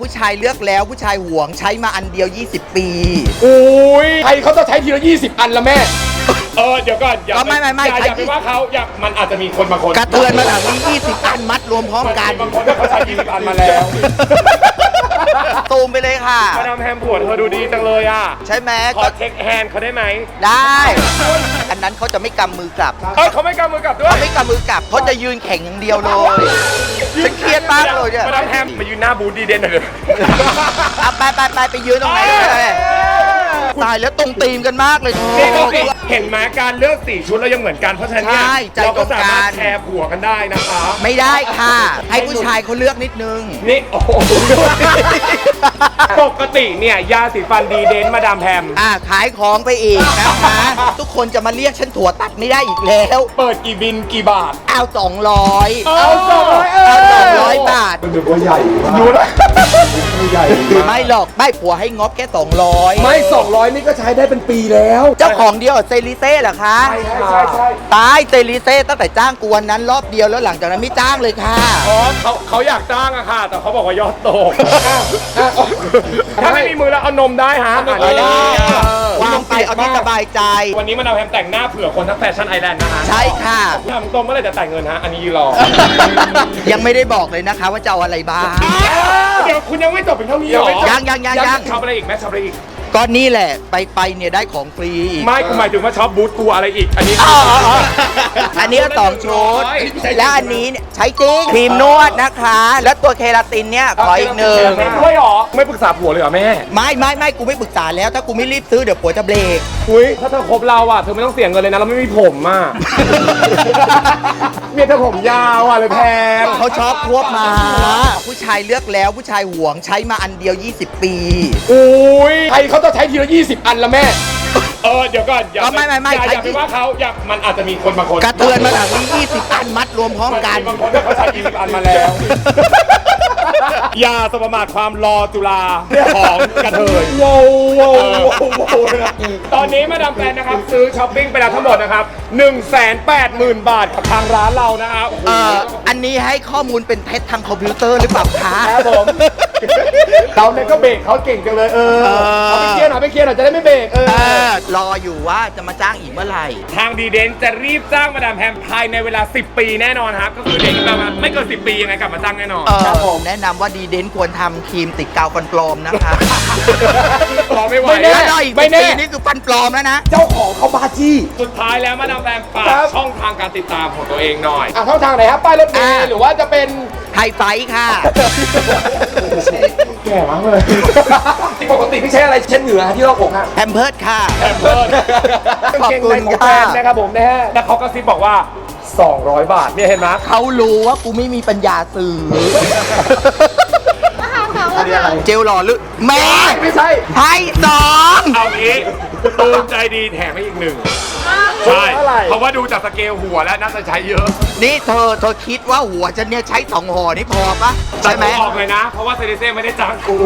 ผู้ชายเลือกแล้วผู้ชายหวงใช้มาอันเดียว 20 ปี อุ้ยใครเขาจะใช้ทีละ20 อันละแม่ เออ เดี๋ยวก่อนอย่าก็ไม่ไม่ไม่อย่าใช้อย่าไปว่าเขาอย่ามันอาจจะมีคนบางคนกระเทือนมาถึงนี้20 อันมัดรวมพร้อมกันบางคนเขาใช้20อันมาแล้วตูมไปเลยค่ะ มาดามแฮมผัวเธอดูดีจังเลยอะ ใช่ไหมขอก็เช็คแฮนด์เขาได้ไหมได้ อันนั้นเขาจะไม่กำมือกลับเออเขาไม่กำมือกลับด้วเขาย ไม่กำมือกลับเขาจะยืนแข่งอย่างเดียวเลย ฉันเครียดมากเลยเนี่ยมาดามแฮมมายืนหน้าบูธดีเด่นหน่อยเลยอะไปไปไปไปยืนตรงไหนก็ได้ตายแล้วตรงตีมกันมากเลย นี่ก็คือเห็นไหมการเลือกสีชุดเรายังเหมือนกัน เพราะฉะนั้นเนี่ยใช่ใจเราตรก็งสากัมารถนแชร์ผัวกันได้นะคะ ไม่ได้ค่ะ ให้ผู้ชายเขาเลือกนิดนึง นี่ โอ้โห ปกติเนี่ย ยาสีฟันดีเดนมาดามแฮมอ่าขายของไปอีกนะคะ ทุกคนจะมาเรียกฉันถั่วตัดไม่ได้อีกแล้ว เปิดกี่บินกี่บาท เอาสองร้อยเอาสองร้อยเออเอาสองร้อยบาทดูนะ ไม่หรอกไม่ผัวให้งบแค่สองร้อยไม่ 200 นี่ก็ใช้ได้เป็นปีแล้วเจ้าของเดียวกับเซริเซ่เหรอคะ ใช่ใช่ใช่ตายเซริเซ่ตั้งแต่จ้างกวนนั้นรอบเดียวแล้วหลังจากนั้นไม่จ้างเลยค่ะ อ๋อเขาเขาอยากจ้างอะค่ะ แต่เขาบอกว่ายอดตก ถ้าไม่มีมือแล้วเอานมได้ฮะเออได้ วางไปเอาที่สบายใจ วันนี้มาดามแฮมแต่งหน้าเผื่อคนทั้งแฟชั่นไอแลนด์นะฮะใช่ค่ะถามตรงเมื่อไหรจะแต่งเงินฮะ อันนี้ยืนรอยัง ไม่ได้บอกเลยนะคะ ว่าจะเอาอะไรบ้าง เดี๋ยวคุณยังไม่จบเป็นเท่านี้เหรอยังยังยังยังชอบอะไรอีกไหมชอบอะไรอีก ก็นี่แหละไปไปเนี่ยได้ของฟรีอีก ไม่คุณหมายถึงว่าชอบบูธกูอะไรอีก อันนี้อ๋ออ๋ออ๋ออันนี้ก็สองชุด และอันนี้เนี่ยใช้จริงครีมนวดนะคะ แล้วตัวเคราตินเนี่ยขออีกหนึ่งด้วยเหรอ ไม่ปรึกษาผัวเลยเหรอแม่ ไม่ไม่ไม่กูไม่ปรึกษาแล้ว ถ้ากูไม่รีบซื้อเดี๋ยวผัวจะเบรก อุ้ยถ้าเธอคบเราอะเธอไม่ต้องเสียเงินเลยนะเราไม่มีผมอะ เมียเธอผมยาวอะเลยแพงเขาชอบควบมา ผู้ชายเลือกแล้วผู้ชายหวงใช้มาอันเดียว 20 ปี อุ้ยใครเขาจะใช้ทีละ20 อันละแม่ เออเดี๋ยวก่อนอย่าก็ไม่ไม่ไม่อย่าใช้อย่าไปว่าเขาอย่ามันอาจจะมีคนบางคนกระเทือนมาถึงนี้20 อันมัดรวมพร้อมกันบางคนเขาใช้20อันมาแล้ว ยาสมประมาทความรอจุฬาของกระเทยโว้วโว้วเออโว้วโว้วนะตอนนี้มาดามแปนนะครับ ซื้อช้อปปิ้งไปแล้วทั้งหมดนะครับ 180,000 บาทกับทางร้านเรานะฮะเอ่ออันนี้ให้ข้อมูลเป็นเท็จทางคอมพิวเตอร์หรือเปล่าคะ ครับผมเราเนี่ยก็เบรกเขาเก่งจังเลยเออเออเอาไปเคลียร์หน่อยไปเคลียร์หน่อยจะได้ไม่เบรกเออเออ รออยู่ว่าจะมาจ้างอีกเมื่อไหร่ ทางดีเดนจะรีบจ้างมาดามแฮมภายในเวลา 10 ปีแน่นอนครับ ก็คือเด็กประมาณไม่เกิน10 ปียังไงกลับมาจ้างแน่นอน เออแนะนำว่าดีเดนควรทำครีมติดกาวฟันปลอมนะคะรอไม่ไหวไม่แน่นอนอีกไม่ไม่แน่แน่นี่คือฟันปลอมแล้วนะ เจ้าของเขาบาจี้ สุดท้ายแล้วมาดามแฮมฝากครับ ช่องทางการติดตามของตัวเองหน่อย อะช่องทางไหนครับป้ายรถเมอ่า ล์หรือว่าจะเป็นไฮไฟท์ค่ะแก่มากเลย ปกติพี่ใช้อะไรเช็ดเหงื่อที่รอบอกฮะแพมเพิร์ดค่ะ แอมเพิร์ดขอบคุณเกงในของค่ะแฟนนะครับผมนะฮะแล้วเขาก็ซิบบอกว่า 200 บาทเนี่ยเห็นไหมเขารู้ว่ากูไม่มีปัญญาซื้ออันนี้อะไรเจลหล่อลึกแม่ไม่ใช่ให้สองเอางี้ตูมใจดีแถมให้อีกหนึ่ง ใช่เท่าไหร่ เพราะว่าดูจากสเกลหัวแล้วน่าจะใช้เยอะนี่เธอเธอคิดว่าหัวฉันเนี่ยใช้สองห่อนี่พอปะใช่ไหม แต่กูบอกเลยนะ เพราะว่าเซเลเซ่ไม่ได้จ้างกู